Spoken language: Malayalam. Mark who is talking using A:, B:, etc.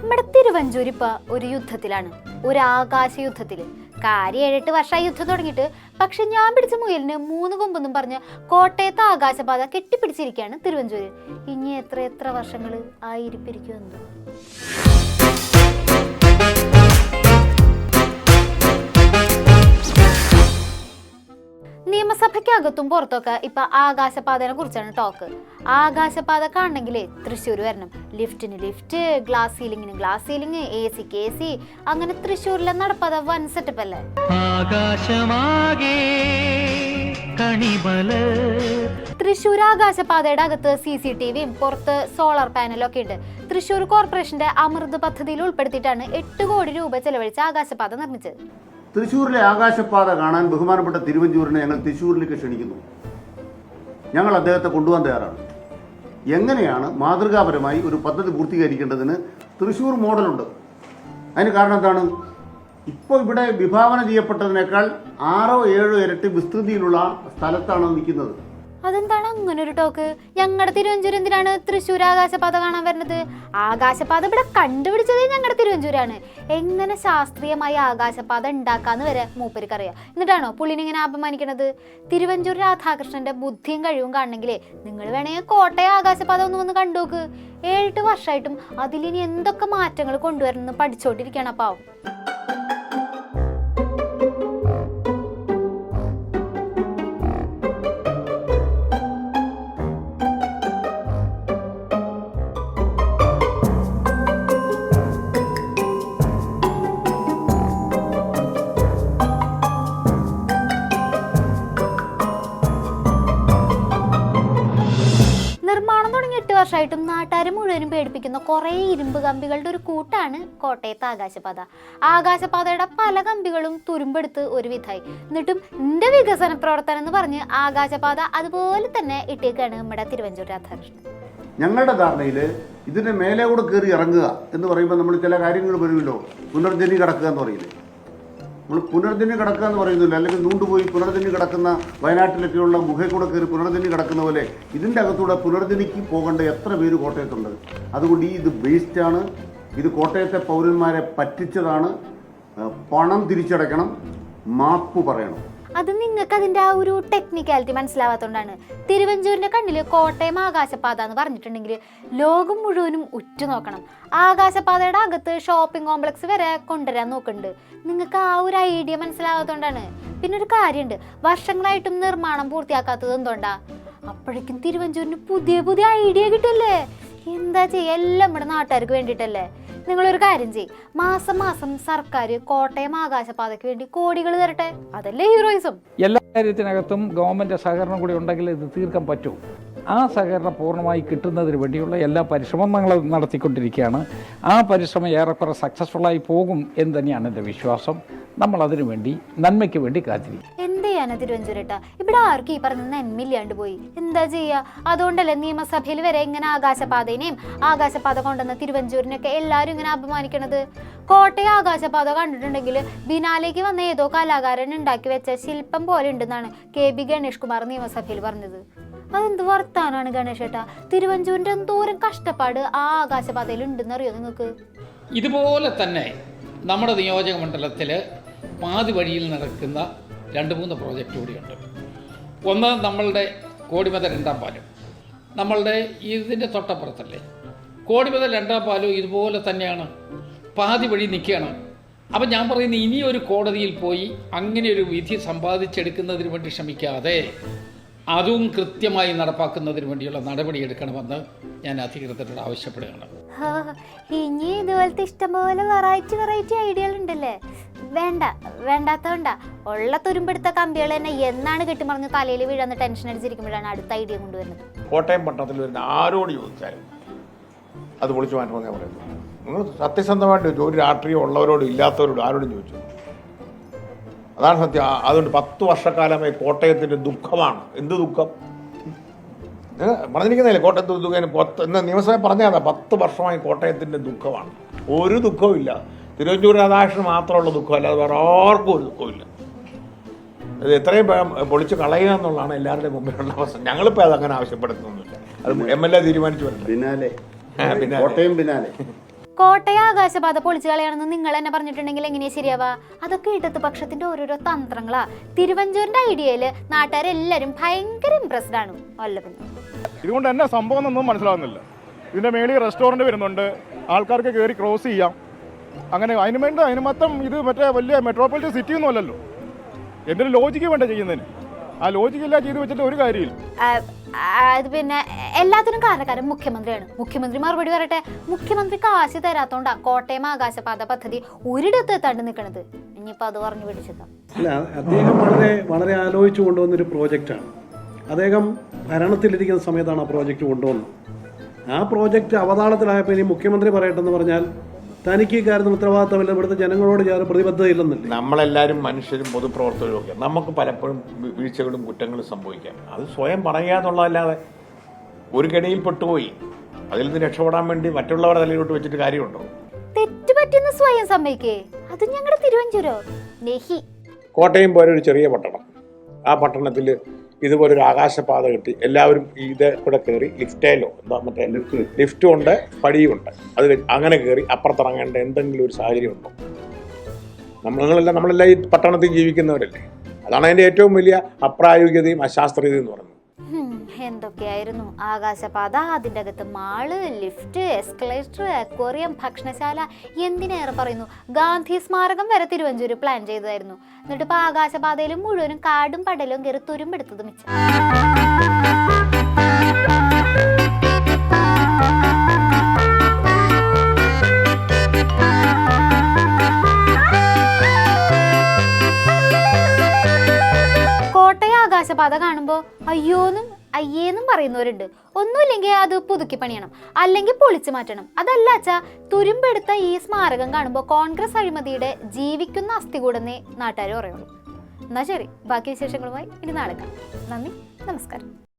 A: നമ്മുടെ തിരുവഞ്ചൂർ ഇപ്പൊ ഒരു യുദ്ധത്തിലാണ്. ഒരു ആകാശ യുദ്ധത്തിൽ കാര്യം ഏഴെട്ട് വർഷമായി യുദ്ധം തുടങ്ങിയിട്ട്. പക്ഷെ ഞാൻ പിടിച്ച മുയലിന് മൂന്ന് കൊമ്പെന്നും പറഞ്ഞ് കോട്ടയത്തെ ആകാശപാത കെട്ടിപ്പിടിച്ചിരിക്കുകയാണ് തിരുവഞ്ചൂര്. ഇനി എത്ര എത്ര വർഷങ്ങൾ ആയിരിപ്പിരിക്കുമെന്തോ നിയമസഭയ്ക്കകത്തും പുറത്തൊക്കെ ഇപ്പൊ ആകാശപാതനെ കുറിച്ചാണ് ടോക്ക് ആകാശപാത കാണണമെങ്കിൽ തൃശ്ശൂർ വരണം. ലിഫ്റ്റിന് ലിഫ്റ്റ് ഗ്ലാസ് സീലിങ്ങിന് ഗ്ലാസ് സീലിംഗ് എ സിക്ക് എ സി അങ്ങനെ തൃശ്ശൂരിലെ നടപ്പാത വൻ സെറ്റപ്പ് അല്ലേ?
B: ആകാശമാകെ കണിമല.
A: തൃശ്ശൂർ ആകാശപാതയുടെ അകത്ത് സി സി ടി വിയും പുറത്ത് സോളാർ പാനലും ഒക്കെ ഉണ്ട്. തൃശ്ശൂർ കോർപ്പറേഷന്റെ അമൃത് പദ്ധതിയിൽ ഉൾപ്പെടുത്തിയിട്ടാണ് എട്ട് കോടി രൂപ ചെലവഴിച്ച് ആകാശപാത നിർമ്മിച്ചത്.
C: തൃശ്ശൂരിലെ ആകാശപാത കാണാൻ ബഹുമാനപ്പെട്ട തിരുവഞ്ചൂരിനെ ഞങ്ങൾ തൃശ്ശൂരിലേക്ക് ക്ഷണിക്കുന്നു. ഞങ്ങൾ അദ്ദേഹത്തെ കൊണ്ടുപോകാൻ തയ്യാറാണ്. എങ്ങനെയാണ് മാതൃകാപരമായി ഒരു പദ്ധതി പൂർത്തീകരിക്കേണ്ടതിന് തൃശ്ശൂർ മോഡലുണ്ട്. അതിന് കാരണം എന്താണ്? ഇപ്പോൾ ഇവിടെ വിഭാവന ചെയ്യപ്പെട്ടതിനേക്കാൾ ആറോ ഏഴോ ഇരട്ടി വിസ്തൃതിയിലുള്ള സ്ഥലത്താണ് നിൽക്കുന്നത്.
A: അതെന്താണ് അങ്ങനെ ഒരു ടോക്ക് ഞങ്ങളുടെ തിരുവഞ്ചൂർ എന്തിനാണ് തൃശ്ശൂർ ആകാശപാത കാണാൻ വരുന്നത് ആകാശപാത ഇവിടെ കണ്ടുപിടിച്ചതേ ഞങ്ങളുടെ തിരുവഞ്ചൂരാണ്. എങ്ങനെ ശാസ്ത്രീയമായി ആകാശപാത ഉണ്ടാക്കാന്ന് വരെ മൂപ്പരിക്കറിയാം എന്നിട്ടാണോ പുള്ളിനെ ഇങ്ങനെ അപമാനിക്കണത്? തിരുവഞ്ചൂർ രാധാകൃഷ്ണന്റെ ബുദ്ധിയും കഴിവും കാണണമെങ്കിലേ നിങ്ങൾ വേണമെങ്കിൽ കോട്ടയം ആകാശപാത ഒന്ന് വന്ന് കണ്ടുനോക്ക് ഏഴെട്ട് വർഷമായിട്ടും അതിലിനി എന്തൊക്കെ മാറ്റങ്ങൾ കൊണ്ടുവരണമെന്ന് പഠിച്ചോണ്ടിരിക്കണം പാവം. വർഷമായിട്ടും നാട്ടുകാരെ മുഴുവനും പേടിപ്പിക്കുന്ന കുറേ ഇരുമ്പ് കമ്പികളുടെ ഒരു കൂട്ടാണ് കോട്ടയത്തെ ആകാശപാത. ആകാശപാതയുടെ പല കമ്പികളും തുരുമ്പെടുത്ത് ഒരു എന്നിട്ടും എന്റെ വികസന പ്രവർത്തനം എന്ന് പറഞ്ഞ് ആകാശപാത അതുപോലെ തന്നെ ഇട്ടേക്കാണ് നമ്മുടെ തിരുവഞ്ചൂർ രാധാകൃഷ്ണൻ.
C: ഞങ്ങളുടെ ധാരണയിൽ ഇതിന്റെ മേലെ കൂടെ കയറി ഇറങ്ങുക എന്ന് പറയുമ്പോൾ നമ്മൾ ചില കാര്യങ്ങൾ വരുമല്ലോ? പുനർജനി കിടക്കുക എന്ന് പറയില്ലേ നമ്മൾ പുനർജനി കിടക്കുക എന്ന് പറയുന്നില്ല. അല്ലെങ്കിൽ നൂണ്ടുപോയി പുനർജനി കിടക്കുന്ന വയനാട്ടിലൊക്കെയുള്ള ഗുഹയിൽ കൂടെ കയറി പുനർജനി കിടക്കുന്ന പോലെ ഇതിന്റെ അകത്തൂടെ പുനർജനിക്ക് പോകേണ്ട എത്ര പേര് കോട്ടയത്തുണ്ട് അതുകൊണ്ട് ഈ ഇത് വേസ്റ്റാണ് ഇത് കോട്ടയത്തെ പൗരന്മാരെ പറ്റിച്ചതാണ്. പണം തിരിച്ചടയ്ക്കണം. മാപ്പ് പറയണം.
A: അത് നിങ്ങൾക്ക് അതിന്റെ ആ ഒരു ടെക്നിക്കാലിറ്റി മനസ്സിലാവാത്തതുകൊണ്ടാണ് തിരുവഞ്ചൂരിന്റെ കണ്ണിൽ കോട്ടയം ആകാശപാത എന്ന് പറഞ്ഞിട്ടുണ്ടെങ്കിൽ ലോകം മുഴുവനും ഉറ്റുനോക്കണം ആകാശപാതയുടെ അകത്ത് ഷോപ്പിംഗ് കോംപ്ലക്സ് വരെ കൊണ്ടുവരാൻ നോക്കുന്നുണ്ട്. നിങ്ങൾക്ക് ആ ഒരു ഐഡിയ മനസ്സിലാവാത്തതുകൊണ്ടാണ് പിന്നെ ഒരു കാര്യമുണ്ട്. വർഷങ്ങളായിട്ടും നിർമ്മാണം പൂർത്തിയാക്കാത്തത് എന്തുകൊണ്ടാ? അപ്പോഴേക്കും തിരുവഞ്ചൂരിന് പുതിയ പുതിയ ഐഡിയ കിട്ടില്ലേ എന്താ ചെയ്യുക എല്ലാം നമ്മുടെ നാട്ടുകാർക്ക് വേണ്ടിയിട്ടല്ലേ? നിങ്ങളൊരു കാര്യം ചെയ്യും. മാസം മാസം സർക്കാർ കോട്ടയം ആകാശപാതയ്ക്ക് വേണ്ടി കോടികൾ തരട്ടെ. അതല്ലേ ഹീറോയിസം?
D: എല്ലാ കാര്യത്തിനകത്തും ഗവൺമെന്റ് സഹകരണം കൂടി ഉണ്ടെങ്കിൽ ഇത് തീർക്കാൻ പറ്റൂ. ആ സഹകരണം പൂർണമായി കിട്ടുന്നതിന് വേണ്ടിയുള്ള എല്ലാ പരിശ്രമങ്ങളും നടത്തിക്കൊണ്ടിരിക്കുകയാണ്. ആ പരിശ്രമം ഏറെക്കുറെ സക്സസ്ഫുള്ളായി പോകും എന്ന് തന്നെയാണ് എന്റെ വിശ്വാസം. നമ്മൾ അതിനു വേണ്ടി നന്മയ്ക്ക് വേണ്ടി കാത്തിരിക്കും.
A: ചെയ്യാനാ തിരുവഞ്ചൂരേട്ട ഇവിടെ ആർക്കും ഈ പറഞ്ഞ നന്മയില്ലാണ്ട് പോയി. എന്താ ചെയ്യുക അതുകൊണ്ടല്ലേ നിയമസഭയിൽ വരെ ഇങ്ങനെ ആകാശപാതേനെയും ആകാശപാത കൊണ്ടുവന്ന തിരുവഞ്ചൂരിനൊക്കെ എല്ലാവരും ഇങ്ങനെ അപമാനിക്കണത്? കോട്ടയം ആകാശപാത കണ്ടിട്ടുണ്ടെങ്കിൽ ബിനാലേക്ക് വന്ന ഏതോ കലാകാരൻ ഉണ്ടാക്കി വെച്ച ശില്പം പോലെ ഉണ്ടെന്നാണ് കെ ബി ഗണേഷ് കുമാർ നിയമസഭയിൽ പറഞ്ഞത്. അതെന്ത് വർത്താനാണ് ഗണേഷ് ഏട്ടാ? തിരുവഞ്ചൂരിന്റെ എന്തോരം കഷ്ടപ്പാട് ആ ആകാശപാതയിൽ ഉണ്ടെന്ന് അറിയോ നിങ്ങൾക്ക്?
E: ഇതുപോലെ തന്നെ നമ്മുടെ നിയോജക മണ്ഡലത്തിൽ പാതി വഴിയിൽ നടക്കുന്ന രണ്ട് മൂന്ന് പ്രോജക്റ്റ് കൂടിയുണ്ട്. ഒന്ന് നമ്മളുടെ കോടിമത രണ്ടാം പാലം. നമ്മളുടെ ഇതിന്റെ തൊട്ടപ്പുറത്തല്ലേ? കോടിമത രണ്ടാം പാലം ഇതുപോലെ തന്നെയാണ്. പാതി വഴി നിൽക്കുകയാണ്. അപ്പം ഞാൻ പറയുന്നത് ഇനി ഒരു കോടതിയിൽ പോയി അങ്ങനെ ഒരു വിധി സമ്പാദിച്ചെടുക്കുന്നതിന് വേണ്ടി ശ്രമിക്കാതെ അതും കൃത്യമായി നടപ്പാക്കുന്നതിന് വേണ്ടിയുള്ള നടപടിയെടുക്കണമെന്ന് ഞാൻ അധികൃതരോട് ആവശ്യപ്പെടുകയാണ്.
A: ഇനി ഇതുപോലത്തെ ഇഷ്ടംപോലെ വെറൈറ്റി വെറൈറ്റി ഐഡിയകൾ ഉണ്ടല്ലേ? വേണ്ട വേണ്ടാത്തോണ്ട ഉള്ള തുരുമ്പെടുത്ത കമ്പികൾ തന്നെ എന്നാണ് കെട്ടിമറിഞ്ഞ് തലയിൽ വീഴുന്ന ടെൻഷൻ അടിച്ചിരിക്കുമ്പോഴാണ് അടുത്ത ഐഡിയ കൊണ്ടുവരുന്നത്.
F: കോട്ടയം പട്ടണത്തിൽ വരുന്ന ആരോട് ചോദിച്ചാലും അത് പൊളിച്ചു മാറ്റണമെന്നേ പറയുന്നു. നിങ്ങൾ സത്യസന്ധമായിട്ട്. ഒരു രാഷ്ട്രീയം ഉള്ളവരോടും ഇല്ലാത്തവരോടും ആരോടും ചോദിച്ചു? അതാണ് സത്യം. അതുകൊണ്ട് പത്ത് വർഷക്കാലമായി കോട്ടയത്തിന്റെ ദുഃഖമാണ്. എന്ത് ദുഃഖം? പറഞ്ഞിരിക്കുന്നില്ലേ കോട്ടയത്ത് ദുഃഖം പത്ത് ഇന്ന് നിയമസഭ പറഞ്ഞതാ പത്ത് വർഷമായി കോട്ടയത്തിന്റെ ദുഃഖമാണ്. ഒരു ദുഃഖവും ഇല്ല. തിരുവഞ്ചൂർ രാധാകൃഷ്ണൻ മാത്രമുള്ള ദുഃഖം അല്ലാതെ വേറെ ആർക്കും ഒരു ദുഃഖമില്ല ഇത് എത്രയും പൊളിച്ച് കളയുക എന്നുള്ളതാണ് എല്ലാവരുടെയും മുമ്പിലുള്ള അവസ്ഥ. ഞങ്ങളിപ്പോൾ അത് അങ്ങനെ ആവശ്യപ്പെടുന്നൊന്നുമില്ല. അത് എം എൽ എ തീരുമാനിച്ചു ആ,
C: കോട്ടയം പിന്നാലെ.
A: കോട്ടയ ആകാശപാത പൊളിച്ചു കളയാണെന്ന് നിങ്ങൾ എന്നെ പറഞ്ഞിട്ടുണ്ടെങ്കിൽ എങ്ങനെയാ ശരിയാവാ അതൊക്കെ ഇടത് പക്ഷത്തിന്റെ ഓരോരോ തന്ത്രങ്ങളാ. തിരുവഞ്ചൂരിന്റെ ഐഡിയയിൽ നാട്ടുകാരെല്ലാരും ഭയങ്കര ഇംപ്രസ്ഡ് ആണ് അല്ല പിന്നെ
G: ഇതുകൊണ്ട് തന്നെ സംഭവം ഒന്നും മനസ്സിലാവുന്നില്ല. ഇതിന്റെ മേളിൽ റെസ്റ്റോറന്റ് വരുന്നുണ്ട്. ആൾക്കാർക്ക് കയറി ക്രോസ് ചെയ്യാം. അങ്ങനെ അതിന് വേണ്ട അതിന് മൊത്തം ഇത് മറ്റേ വലിയ മെട്രോപൊളിറ്റൻ സിറ്റി ഒന്നും അല്ലല്ലോ. എന്തൊരു ലോജിക്ക് വേണ്ട ചെയ്യുന്നതിന്? ആ ലോജിക്ക് ലോജിക്കില്ല ചെയ്ത് വെച്ചിട്ട് ഒരു കാര്യമില്ല.
A: അത് പിന്നെ എല്ലാത്തിനും കാരണക്കാരൻ മുഖ്യമന്ത്രിയാണ്. മുഖ്യമന്ത്രി മറുപടി പറയട്ടെ? മുഖ്യമന്ത്രി കാശ് തരാത്തോണ്ടാ കോട്ടയം ആകാശപാത പദ്ധതി ഒരിടത്ത് എത്താണ്ട് നിൽക്കണത് ഇനിയിപ്പോ അത് പറഞ്ഞു പിടിച്ചതാ.
H: അല്ല അദ്ദേഹം വളരെ വളരെ ഒരു കൊണ്ടുവന്നൊരു പ്രോജക്റ്റാണ് അദ്ദേഹം ഭരണത്തിലിരിക്കുന്ന സമയത്താണ് ആ പ്രോജക്റ്റ് കൊണ്ടുവന്നത്. ആ പ്രോജക്റ്റ് അവതാളത്തിലായപ്പോൾ ഇനി മുഖ്യമന്ത്രി പറയട്ടെന്ന് പറഞ്ഞാൽ തനിക്ക് ഈ കാര്യത്തിൽ ഉത്തരവാദിത്തമില്ല. ഇവിടുത്തെ ജനങ്ങളോട് ചേർന്ന് പ്രതിബദ്ധതയില്ലെന്നില്ല.
F: നമ്മളെല്ലാവരും മനുഷ്യരും പൊതുപ്രവർത്തകരും ഒക്കെ. നമുക്ക് പലപ്പോഴും വീഴ്ചകളും കുറ്റങ്ങളും സംഭവിക്കാം. അത് സ്വയം പറയുക എന്നുള്ളതല്ലാതെ ഒരു കെണിയിൽ പെട്ടുപോയി. അതിൽ നിന്ന് രക്ഷപ്പെടാൻ വേണ്ടി മറ്റുള്ളവരുടെ തലയിലോട്ട് വെച്ചിട്ട് കാര്യമുണ്ടോ?
A: തെറ്റ് പറ്റുന്ന സ്വയം സമ്മതിക്കേ. അത് ഞങ്ങളുടെ തിരുവഞ്ചൂരോ. നെഹി.
F: കോട്ടയം പോലെ ഒരു ചെറിയ പട്ടണം. ആ പട്ടണത്തിൽ ഇതുപോലൊരു ആകാശപാത കിട്ടി എല്ലാവരും ഇത് കൂടെ കയറി ലിഫ്റ്റേലോ എന്താ മറ്റേ ലിഫ്റ്റും ഉണ്ട് പടിയും ഉണ്ട് അത് അങ്ങനെ കയറി അപ്പുറത്തിറങ്ങേണ്ട എന്തെങ്കിലും ഒരു സാഹചര്യം ഉണ്ടോ നമ്മളെല്ലാം നമ്മളെല്ലാം ഈ പട്ടണത്തിൽ ജീവിക്കുന്നവരല്ലേ? അതാണ് അതിന്റെ ഏറ്റവും വലിയ അപ്രായോഗികതയും അശാസ്ത്രീയതയും എന്ന് പറയുന്നത്.
A: എന്തൊക്കെയായിരുന്നു? ആകാശപാത അതിന്റെ അകത്ത് മാൾ ലിഫ്റ്റ് എസ്കലേറ്റർ അക്വേറിയം ഭക്ഷണശാല എന്തിനേറെ പറയുന്നു? ഗാന്ധി സ്മാരകം വരെ തിരുവഞ്ചൂര് പ്ലാൻ ചെയ്തതായിരുന്നു. എന്നിട്ട് ഇപ്പോൾ ആകാശപാതയിലും മുഴുവനും കാടും പടലും കയറി തുരുമ്പെടുത്തത് മിച്ചം. ആകാശപാത കാണുമ്പോൾ അയ്യോന്നും അയ്യേന്നും പറയുന്നവരുണ്ട്. ഒന്നുമില്ലെങ്കിൽ അത് പുതുക്കി പണിയണം. അല്ലെങ്കിൽ പൊളിച്ചു മാറ്റണം. അതല്ല അച്ഛാ തുരുമ്പെടുത്ത ഈ സ്മാരകം കാണുമ്പോൾ കോൺഗ്രസ് അഴിമതിയുടെ ജീവിക്കുന്ന അസ്ഥികൂടെന്നേ നാട്ടുകാർ പറയുള്ളൂ. എന്നാ ശരി ബാക്കി വിശേഷങ്ങളുമായി ഇനി നാളെ കാണാം. നന്ദി നമസ്കാരം.